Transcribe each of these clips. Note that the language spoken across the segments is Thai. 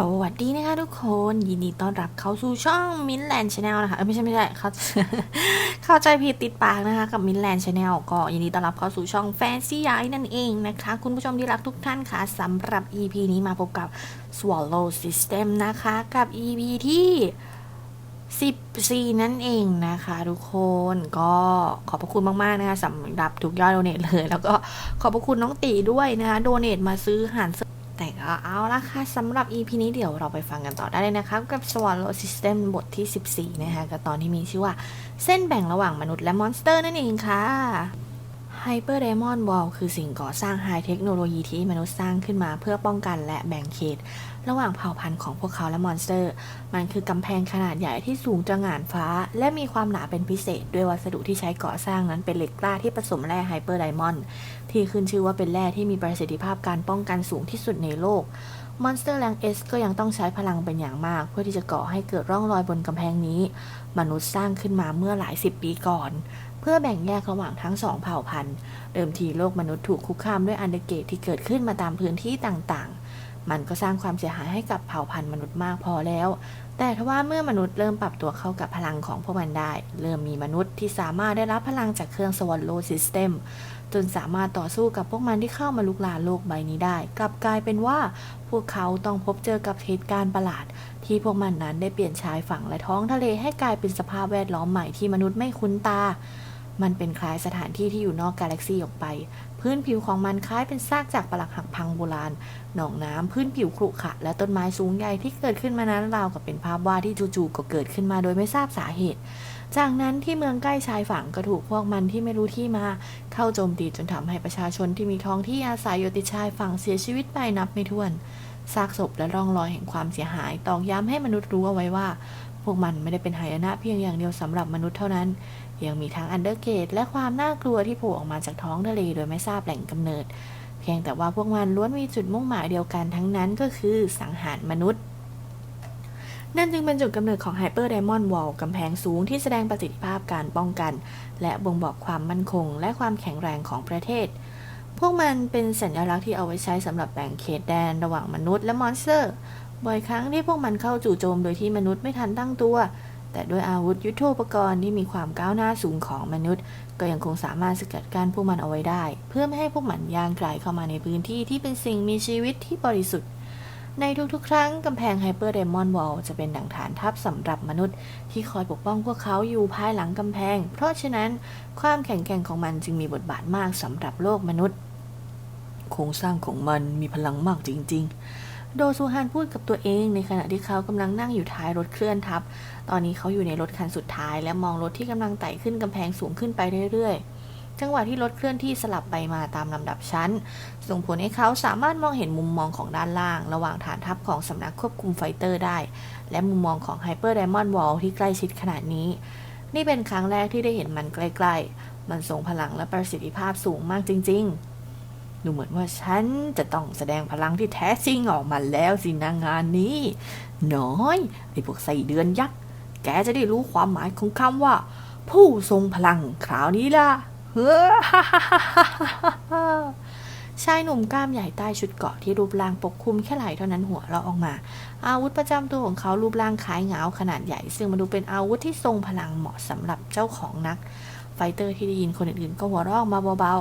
สวัสดีนะคะทุกคนยินดีต้อนรับเข้าสู่ช่องมินแลนด์ชาแนลนะคะ ไม่ใช่ไม่ใช่เข้าเข้าใจผิดติดปากนะคะ กับมินแลนด์ชาแนลก็ยินดีต้อนรับเข้าสู่ช่องแฟนซี่ยายนั่นเองนะคะ คุณผู้ชมที่รักทุกท่านค่ะสำหรับ EP นี้มาพบกับ Swallow System นะคะ กับ EP ที่ 14 นั่นเองนะคะทุกคนก็ขอบพระคุณมาก ๆ นะคะสำหรับทุกยอดโดเนทเลย แล้วก็ขอบพระคุณน้องตีด้วยนะคะโดเนทมาซื้ออาหารเสริม แต่ก็เอาละค่ะสำหรับ EP นี้เดี๋ยวเราไปฟังกันต่อได้เลยนะคะ กับ Swallow System บทที่ 14 นะคะกับตอนที่มีชื่อว่า เส้นแบ่งระหว่างมนุษย์และมอนสเตอร์นั่นเองค่ะ Hyper Diamond Wall คือสิ่งก่อสร้างไฮเทคโนโลยีที่มนุษย์สร้างขึ้นมาเพื่อป้องกันและแบ่งเขต ระหว่างเผ่าพันธุ์ของพวกเขาและมอนสเตอร์ มันคือกำแพงขนาดใหญ่ที่สูงจงงานฟ้า และมีความหนาเป็นพิเศษ ด้วยวัสดุที่ใช้ก่อสร้างนั้นเป็นเหล็กกล้าที่ผสมแร่ไฮเปอร์ไดมอนด์ที่ขึ้นชื่อว่าเป็นแร่ที่มีประสิทธิภาพการป้องกันสูงที่สุดในโลกมอนสเตอร์แรงเอสก็ยังต้องใช้พลังเป็นอย่างมาก เพื่อที่จะก่อให้เกิดร่องรอยบนกำแพงนี้ มนุษย์สร้างขึ้นมาเมื่อหลายสิบปีก่อน เพื่อแบ่งแยกระหว่างทั้งสองเผ่าพันธุ์ เดิมทีโลกมนุษย์ถูกคุกคามด้วยอันเดเกตที่เกิดขึ้นมาตามพื้นที่ต่างๆ มันก็สร้างความเสียหายให้กับเผ่าพันธุ์มนุษย์มากพอแล้ว แต่ทว่าเมื่อมนุษย์เริ่มปรับตัวเข้ากับพลังของพวกมันได้ เริ่มมีมนุษย์ที่สามารถได้รับพลังจากเครื่องสวอลโลซิสเต็ม จนสามารถต่อสู้กับพวกมันที่เข้ามาลุกลานโลกใบนี้ได้ กลับกลายเป็นว่า พวกเขาต้องพบเจอกับเหตุการณ์ประหลาด ที่พวกมันนั้นได้เปลี่ยนชายฝั่งและท้องทะเลให้กลายเป็นสภาพแวดล้อมใหม่ที่มนุษย์ไม่คุ้นตา มันเป็นคล้ายสถานที่ที่อยู่นอกกาแล็กซีออกไป พื้นผิวของมันคล้ายเป็นซากจากปรักหักพังโบราณ หนองน้ำพื้นผิวขรุขระและต้นไม้สูงใหญ่ที่เกิดขึ้นมานั้นราวกับเป็นภาพวาดที่จู่ๆก็เกิดขึ้นมาโดยไม่ทราบสาเหตุ จากนั้นที่เมืองใกล้ชายฝั่งก็ถูกพวกมันที่ไม่รู้ที่มา เข้าโจมตีจนทำให้ประชาชนที่มีท้องที่อาศัยอยู่ติดชายฝั่งเสียชีวิตไปนับไม่ถ้วนซากศพและร่องรอยแห่งความเสียหายตอกย้ำให้มนุษย์รู้เอาไว้ว่า พวกมันไม่ได้เป็นหายนะเพียงอย่างเดียวสำหรับมนุษย์เท่านั้น ยังมีทั้งอันเดอร์เกตและความน่ากลัวที่โผล่ออกมาจากท้องทะเลโดยไม่ทราบแหล่งกำเนิด เพียงแต่ว่าพวกมันล้วนมีจุดมุ่งหมายเดียวกันทั้งนั้นก็คือสังหารมนุษย์ นั่นจึงเป็นจุดกำเนิดของ Hyper Diamond Wall กำแพงสูงที่แสดงประสิทธิภาพการป้องกัน และบ่งบอกความมั่นคง และความแข็งแรงของประเทศ พวกมันเป็นสัญลักษณ์ที่เอาไว้ใช้สำหรับแบ่งเขตแดนระหว่างมนุษย์และมอนสเตอร์ บ่อยครั้งที่พวกมันเข้าจู่โจมโดยที่มนุษย์ไม่ทันตั้งตัว แต่ด้วยอาวุธยุทโธปกรณ์ที่มีความก้าวหน้าสูงของมนุษย์ ก็ยังคงสามารถสกัดกั้นพวกมันเอาไว้ได้ เพื่อไม่ให้พวกมันย่างไกลเข้ามาในพื้นที่ที่เป็นสิ่งมีชีวิตที่บริสุทธิ์ ในทุกๆ ครั้งกำแพงไฮเปอร์เดมอนวอลจะเป็นดังฐานทัพสำหรับมนุษย์ ที่คอยปกป้องพวกเขาอยู่ภายหลังกำแพง เพราะฉะนั้นความแข็งแกร่งของมันจึงมีบทบาทมากสำหรับโลกมนุษย์ โครงสร้างของมันมีพลังมากจริง ๆ โดซูฮานพูดกับตัวเองในขณะที่เขากำลังนั่งอยู่ท้ายรถเคลื่อนทับ ตอนนี้เขาอยู่ในรถคันสุดท้าย และมองรถที่กำลังไต่ขึ้นกำแพงสูงขึ้นไปเรื่อยๆ จังหวะที่รถเคลื่อนที่สลับไปมาตามลำดับชั้น ส่งผลให้เขาสามารถมองเห็นมุมมองของด้านล่าง ระหว่างฐานทัพของสำนักควบคุมไฟเตอร์ได้ และมุมมองของไฮเปอร์ไดมอนด์วอลที่ใกล้ชิดขนาดนี้ นี่เป็นครั้งแรกที่ได้เห็นมันใกล้ๆ มันทรงพลังและประสิทธิภาพสูงมากจริง ๆ ดูเหมือนว่าฉันจะต้องแสดงพลังที่แท้จริงออกมาแล้วสินะงานนี้ น้อยไอ้พวกไส้เดือนยักษ์แกจะได้รู้ความหมายของคำว่า ผู้ทรงพลังคราวนี้ล่ะ ชายหนุ่มกล้ามใหญ่ใต้ชุดเกาะที่รูปร่างปกคลุมแค่ไหล่เท่านั้นหัวเราะออกมา อาวุธประจำตัวของเขารูปร่างคล้ายเหงาขนาดใหญ่ ซึ่งมันดูเป็นอาวุธที่ทรงพลังเหมาะสำหรับเจ้าของนัก ไฟเตอร์ที่ได้ยินคนอื่นๆก็หัวเราะอกมาเบา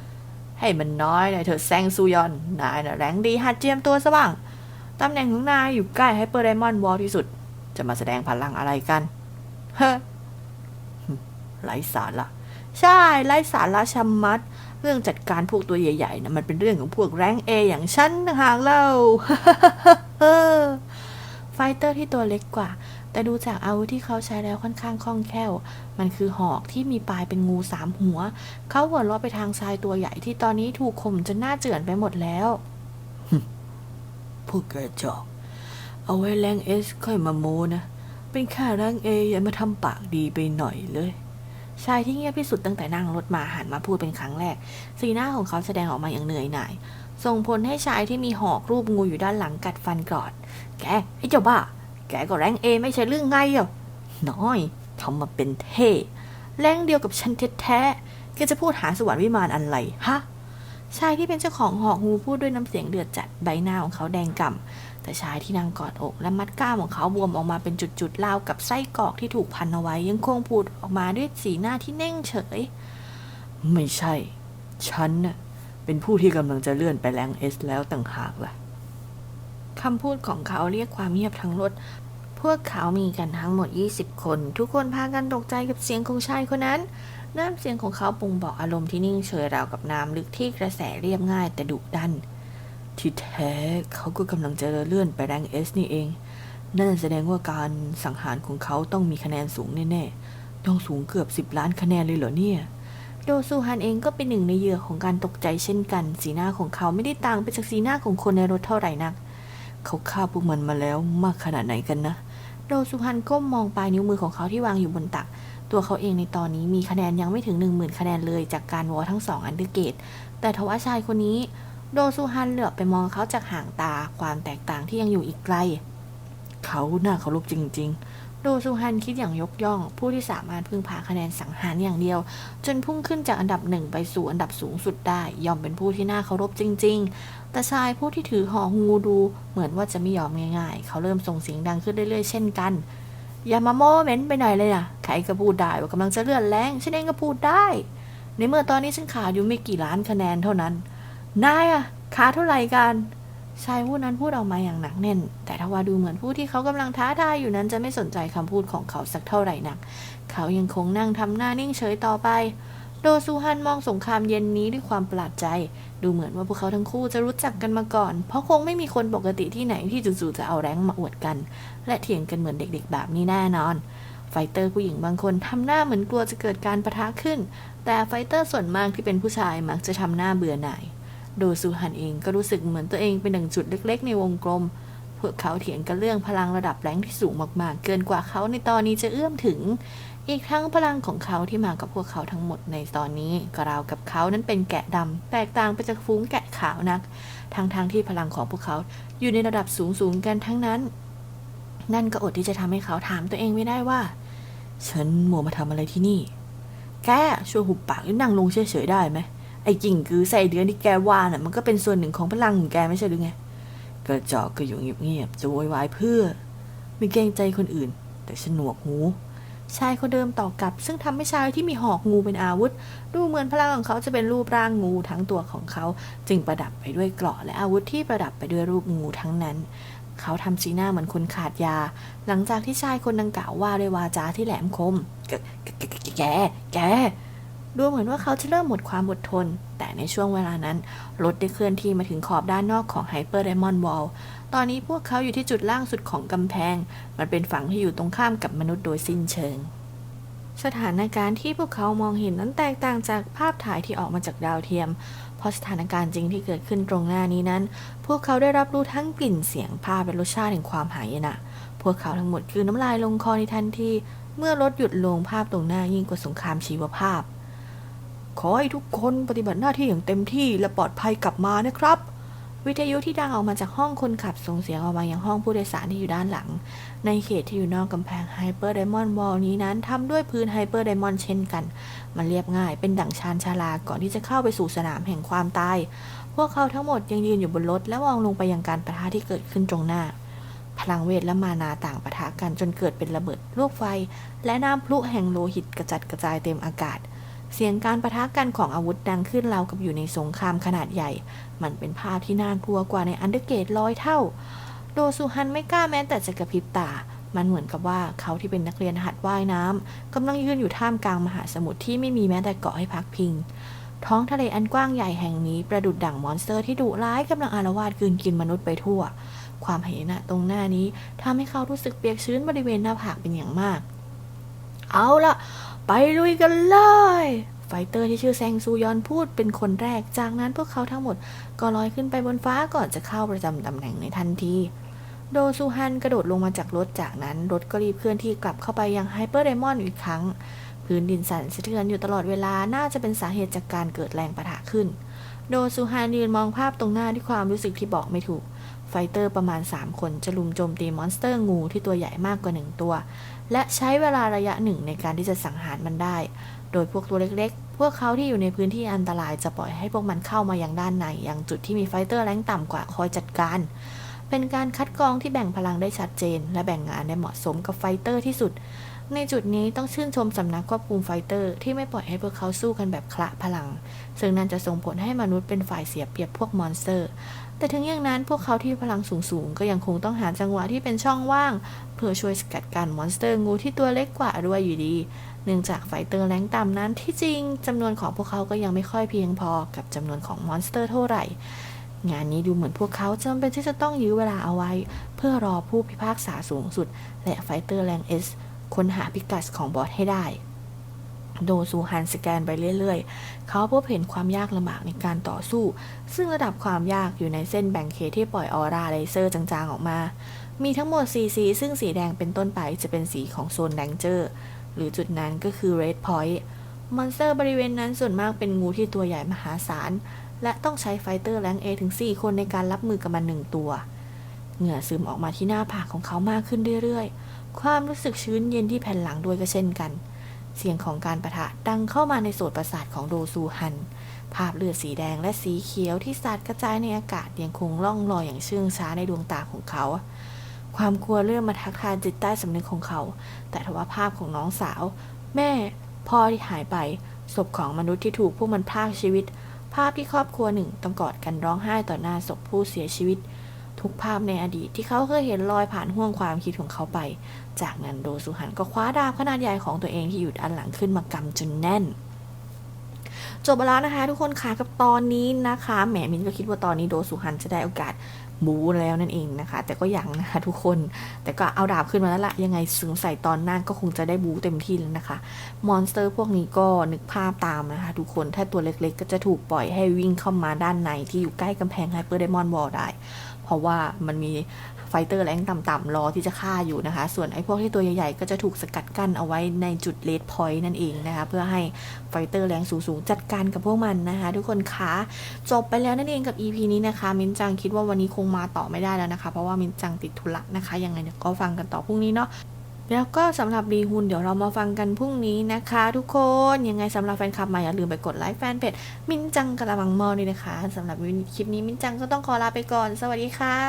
ๆ ให้มันน้อยหน่อยเถอะแซงซูยอน นายน่ะแรงดีหัดเจียมตัวซะบ้างตำแหน่งของนายอยู่ใกล้ไฮเปอร์ไดมอนด์วอลที่สุด จะมาแสดงพลังอะไรกัน เฮ้อไร้สารละ ใช่ไร้สาระชะมัด เรื่องจัดการพวกตัวใหญ่ๆนะมันเป็นเรื่องของพวกแรงเออย่างฉันต่างหากเล่าไฟเตอร์ที่ตัวเล็กกว่า แต่ดูจากอาวุธที่เขาใช้แล้วค่อนข้างคล่องแคล่ว มันคือหอกที่มีปลายเป็นงูสามหัว เขาหัวเราะไปทางชายตัวใหญ่ที่ตอนนี้ถูกข่มจนหน้าเจือนไปหมดแล้วพวกกระจอก เอาไว้แรงเอสค่อยมาโมนะ เป็นแค่แรงเออย่ามาทำปากดีไปหน่อยเลย ชายที่เงียบที่สุดตั้งแต่นั่งรถมาหันมาพูดเป็นครั้งแรก สีหน้าของเขาแสดงออกมาอย่างเหนื่อยหน่าย ส่งผลให้ชายที่มีหอกรูปงูอยู่ด้านหลังกัดฟันกรอด แกไอ้เจ้าบ้า แกก็แรงเอไม่ใช่เรื่องไงอะน้อยทำมาเป็นเท่แรงเดียวกับฉันแท้ๆแกจะพูดหาสวรรค์วิมานอะไรฮะชายที่เป็นเจ้าของหอกงูพูดด้วยน้ำเสียงเดือดจัดใบหน้าของเขาแดงก่ำ แต่ชายที่นั่งกอดอกและมัดก้ามของเขาบวมออกมาเป็นจุดๆราวกับไส้กรอกที่ถูกพันเอาไว้ ยังคงพูดออกมาด้วยสีหน้าที่เน่งเฉย ไม่ใช่ ฉันน่ะเป็นผู้ที่กำลังจะเลื่อนไปแรงเอสแล้วต่างหากล่ะคำพูดของเขาเรียกความเงียบทั้งรถ พวกเขามีกันทั้งหมด 20 คน ทุกคนพากันตกใจกับเสียงของชายคนนั้น น้ำเสียงของเขาบ่งบอกอารมณ์ที่นิ่งเฉยราวกับน้ำลึกที่กระแสเรียบง่ายแต่ดุดัน ที่แท้เขาก็กำลังจะเลื่อนไปแรงเอสนี่เอง นั่นแสดงว่าการสังหารของเขาต้องมีคะแนนสูงแน่ๆ ต้องสูงเกือบ 10 ล้านคะแนนเลยเหรอเนี่ย โดซูฮันเองก็เป็นหนึ่งในเหยื่อของการตกใจเช่นกัน สีหน้าของเขาไม่ได้ต่างไปจากสีหน้าของคนในรถเท่าไหร่นัก เขาฆ่าพวกมันมาแล้วมากขนาดไหนกันนะ โดซูฮันก้มมองปลายนิ้วมือของเขาที่วางอยู่บนตัก ตัวเขาเองในตอนนี้มีคะแนนยังไม่ถึง 1 0,000 คะแนนเลยจากการวอทั้งสองอันเดอร์เกต แต่ทว่าชายคนนี้ โดซูฮันเหลือบไปมองเขาจากห่างตาความแตกต่างที่ยังอยู่อีกไกล เขาน่าเคารพจริง ๆ โดซูฮันคิดอย่างยกย่อง ผู้ที่สามารถพึ่งพาคะแนนสังหารอย่างเดียว จนพุ่งขึ้นจากอันดับหนึ่งไปสู่อันดับสูงสุดได้ ยอมเป็นผู้ที่น่าเคารพจริง ๆ แต่ชายผู้ที่ถือหองูดู เหมือนว่าจะไม่ยอมง่ายๆ เขาเริ่มส่งเสียงดังขึ้นเรื่อยๆ เช่นกันอย่ามาโม้เม้นไปหน่อยเลยนะใครก็พูดได้ว่ากำลังจะเลื่อนแรงฉันเองก็พูดได้ ในเมื่อตอนนี้ฉันขาดอยู่ไม่กี่ล้านคะแนนเท่านั้น นายอะขาเท่าไหร่กันชายผู้นั้นพูดออกมาอย่างหนักแน่น แต่ทว่าดูเหมือนผู้ที่เขากำลังท้าทายอยู่นั้นจะไม่สนใจคำพูดของเขาสักเท่าไหร่นัก เขายังคงนั่งทำหน้านิ่งเฉยต่อไป โดซูฮันมองสงครามเย็นนี้ด้วยความประหลาดใจ ดูเหมือนว่าพวกเขาทั้งคู่จะรู้จักกันมาก่อน เพราะคงไม่มีคนปกติที่ไหนที่จู่ๆจะเอาแรงมาอวดกัน และเถียงกันเหมือนเด็กๆ แบบนี้แน่นอน ไฟเตอร์ผู้หญิงบางคนทำหน้าเหมือนกลัวจะเกิดการประทะขึ้น แต่ไฟเตอร์ส่วนมากที่เป็นผู้ชายมักจะทำหน้าเบื่อหน่าย ดซูฮันเองก็รู้สึกเหมือนตัวเองเป็นหนึ่งจุดเล็ก ๆ ในวงกลม พวกเขาเถียงกันเรื่องพลังระดับแรงที่สูงมากๆ เกินกว่าเขาในตอนนี้จะเอื้อมถึง อีกทั้งพลังของเขาที่มากับพวกเขาทั้งหมดในตอนนี้กราวกับเขานั้นเป็นแกะดำแตกต่างไปจากฝูงแกะขาวนัก ทั้งๆทที่พลังของพวกเขาอยู่ในระดับสูงสูงๆกันทั้งนั้น นั่นก็อดที่จะทำให้เขาถามตัวเองไม่ได้ว่า ฉันมัวมาทำอะไรที่นี่ แกช่วยหุบปากแล้วนั่งลงเฉยๆได้ไหม ไอ้กิ่งคือใส่เดือนที่แกว่าน่ะมันก็เป็นส่วนหนึ่งของพลังของแกไม่ใช่หรือไงกระจอกก็อยู่เงียบๆจะโวยวายเพื่อ ไม่เกรงใจคนอื่น แต่ฉนวกหู ชายคนเดิมต่อกลับ ซึ่งทำให้ชายที่มีหอกงูเป็นอาวุธ ดูเหมือนพลังของเขาจะเป็นรูปร่างงูทั้งตัวของเขา จึงประดับไปด้วยเกราะและอาวุธที่ประดับไปด้วยรูปงูทั้งนั้น เขาทำสีหน้าเหมือนคนขาดยา หลังจากที่ชายคนดังกล่าวว่าด้วยวาจาที่แหลมคมแกแกแก ดูเหมือนว่าเขาจะเริ่มหมดความอดทน แต่ในช่วงเวลานั้น รถได้เคลื่อนที่มาถึงขอบด้านนอกของไฮเปอร์ไดมอนด์วอลตอนนี้พวกเขาอยู่ที่จุดล่างสุดของกำแพง มันเป็นฝั่งที่อยู่ตรงข้ามกับมนุษย์โดยสิ้นเชิง สถานการณ์ที่พวกเขามองเห็นนั้นแตกต่างจากภาพถ่ายที่ออกมาจากดาวเทียม เพราะสถานการณ์จริงที่เกิดขึ้นตรงหน้านี้นั้น พวกเขาได้รับรู้ทั้งกลิ่นเสียงภาพและรสชาติแห่งความหายนะ พวกเขาทั้งหมดคือน้ำลายลงคอในทันที เมื่อรถหยุดลงภาพตรงหน้ายิ่งกว่าสงครามชีวภาพ ขอให้ทุกคนปฏิบัติหน้าที่อย่างเต็มที่และปลอดภัยกลับมานะครับ วิทยุที่ดังออกมาจากห้องคนขับส่งเสียงออกมายังห้องผู้โดยสารที่อยู่ด้านหลัง ในเขตที่อยู่นอกกำแพงไฮเปอร์ไดมอนด์วอลนี้นั้นทำด้วยพื้นไฮเปอร์ไดมอนด์เช่นกัน มันเรียบง่ายเป็นดั่งชานชาลาก่อนที่จะเข้าไปสู่สนามแห่งความตาย พวกเขาทั้งหมดยังยืนอยู่บนรถและมองลงไปยังการประทะที่เกิดขึ้นตรงหน้าพลังเวทและมานาต่างปะทะกันจนเกิดเป็นระเบิดลูกไฟ และน้ำพลุแห่งโลหิตกระจัดกระจายเต็มอากาศ เสียงการประทะกันของอาวุธดังขึ้นราวกับอยู่ในสงครามขนาดใหญ่ มันเป็นภาพที่น่ากลัวกว่าในอันเดอร์เกตร้อยเท่า โดซูฮันไม่กล้าแม้แต่จะกระพริบตา มันเหมือนกับว่าเขาที่เป็นนักเรียนหัดว่ายน้ำกำลังยืนอยู่ท่ามกลางมหาสมุทรที่ไม่มีแม้แต่เกาะให้พักพิง ท้องทะเลอันกว้างใหญ่แห่งนี้ประดุดดั่งมอนสเตอร์ที่ดุร้ายกำลังอารวาสกืนกินมนุษย์ไปทั่ว ความหายนะตรงหน้านี้ทำให้เขารู้สึกเปียกชื้นบริเวณหน้าผากเป็นอย่างมาก เอาละ ไปลุยกันเลย ไฟเตอร์ที่ชื่อแซงซูยอนพูดเป็นคนแรก จากนั้นพวกเขาทั้งหมดก็ลอยขึ้นไปบนฟ้าก่อนจะเข้าประจำตำแหน่งในทันที โดซูฮันกระโดดลงมาจากรถจากนั้น รถก็รีบเคลื่อนที่กลับเข้าไปยังไฮเปอร์ไดมอนด์อีกครั้ง พื้นดินสั่นสะเทือนอยู่ตลอดเวลาน่าจะเป็นสาเหตุจากการเกิดแรงประทะขึ้น โดซูฮันยืนมองภาพตรงหน้าด้วยความรู้สึกที่บอกไม่ถูก ไฟเตอร์ประมาณ 3 คนจะลุมโจมตีมอนสเตอร์งูที่ตัวใหญ่มากกว่า 1 ตัว และใช้เวลาระยะหนึ่งในการที่จะสังหารมันได้ โดยพวกตัวเล็กๆ พวกเขาที่อยู่ในพื้นที่อันตรายจะปล่อยให้พวกมันเข้ามายังด้านในยังจุดที่มีไฟเตอร์แรงต่ำกว่าคอยจัดการ เป็นการคัดกรองที่แบ่งพลังได้ชัดเจน และแบ่งงานได้เหมาะสมกับไฟเตอร์ที่สุด ในจุดนี้ต้องชื่นชมสำนักควบคุมไฟเตอร์ ที่ไม่ปล่อยให้พวกเขาสู้กันแบบคละพลัง ซึ่งนั่นจะส่งผลให้มนุษย์เป็นฝ่ายเสียเปรียบพวกมอนสเตอร์ แต่ถึงอย่างนั้นพวกเขาที่พลังสูงๆ ก็ยังคงต้องหาจังหวะที่เป็นช่องว่าง เพื่อช่วยสกัดกั้นมอนสเตอร์งูที่ตัวเล็กกว่าด้วยอยู่ดี เนื่องจากไฟเตอร์แรงต่ำนั้นที่จริงจำนวนของพวกเขาก็ยังไม่ค่อยเพียงพอกับจำนวนของมอนสเตอร์เท่าไหร่ งานนี้ดูเหมือนพวกเขาจำเป็นที่จะต้องยื้อเวลาเอาไว้ เพื่อรอผู้พิพากษาสูงสุด และไฟเตอร์แรงเอสค้นหาพิกัดของบอสให้ได้ โดซูฮันสแกนไปเรื่อยๆ เขาพบเห็นความยากลำบากในการต่อสู้ ซึ่งระดับความยากอยู่ในเส้นแบ่งเขตที่ปล่อยออร่าเลเซอร์จางๆออกมา มีทั้งหมด4สีซึ่งสีแดงเป็นต้นไปจะเป็นสีของโซนแดงเจอร์ หรือจุดนั้นก็คือ Red Point มอนสเตอร์บริเวณนั้นส่วนมากเป็นงูที่ตัวใหญ่มหาศาล และต้องใช้ไฟเตอร์แรงเอถึง 4 คนในการรับมือกับมันหนึ่งตัว เหงื่อซึมออกมาที่หน้าผากของเขามากขึ้นเรื่อยๆ ความรู้สึกชื้นเย็นที่แผ่นหลังด้วยก็เช่นกันเเสียงของการประทะดังเข้ามาในโสตประสาทของโดซูฮัน ภาพเลือดสีแดงและสีเขียวที่สาดกระจายในอากาศยังคงล่องลอยอย่างเชื่องช้าในดวงตาของเขา ความกลัวเริ่มมาทักทายจิตใต้สำนึกของเขา แต่ทว่าภาพของน้องสาว แม่พ่อที่หายไปศพของมนุษย์ที่ถูกพวกมันพรากชีวิต ภาพที่ครอบครัวหนึ่งต้องกอดกันร้องไห้ต่อหน้าศพผู้เสียชีวิต ทุกภาพในอดีตที่เขาเคยเห็นลอยผ่านห่วงความคิดของเขาไป จากนั้นโดสุหันก็คว้าดาบขนาดใหญ่ของตัวเองที่อยู่ด้านหลังขึ้นมากำจนแน่น จบแล้วนะคะ ทุกคนค่ะกับตอนนี้นะคะแหมมินก็คิดว่าตอนนี้โดสุฮันจะได้โอกาสบูแล้วนั่นเองนะคะ แต่ก็ยังนะคะทุกคนแต่ก็เอาดาบขึ้นมาแล้วละยังไงสงใสัยตอนหน้าก็คงจะได้บูเต็มที่แล้วนะคะ มอนสเตอร์พวกนี้ก็นึกภาพตามนะคะ ทุกคนถ้าตัวเล็กๆ ก็จะถูกปล่อยให้วิ่งเข้ามาด้านในที่อยู่ใกล้กำแพงไฮเปอร์ไดมอนด์บอลได้ ราะว่ามันมีไฟเตอร์แรงต่ำๆรอที่จะฆ่าอยู่นะคะ ส่วนไอ้พวกที่ตัวใหญ่ๆ ก็จะถูกสกัดกั้นเอาไว้ในจุดเลดพอยต์นั่นเองนะคะ เพื่อให้ไฟเตอร์แรงสูงๆ จัดการกับพวกมันนะคะ ทุกคนคะจบไปแล้วนั่นเองกับ EP นี้นะคะ มินจังคิดว่าวันนี้คงมาต่อไม่ได้แล้วนะคะ เพราะว่ามินจังติดธุระนะคะ ยังไงเนี่ยก็ฟังกันต่อพรุ่งนี้เนาะ แล้วก็สำหรับรีฮุนเดี๋ยวเรามาฟังกันพรุ่งนี้นะคะ ทุกคนยังไงสำหรับแฟนคลับใหม่อย่าลืมไปกดไลค์แฟนเพจมินจังกระบังมอนี่นะคะสำหรับคลิปนี้มินจังก็ต้องขอลาไปก่อน สวัสดีค่ะ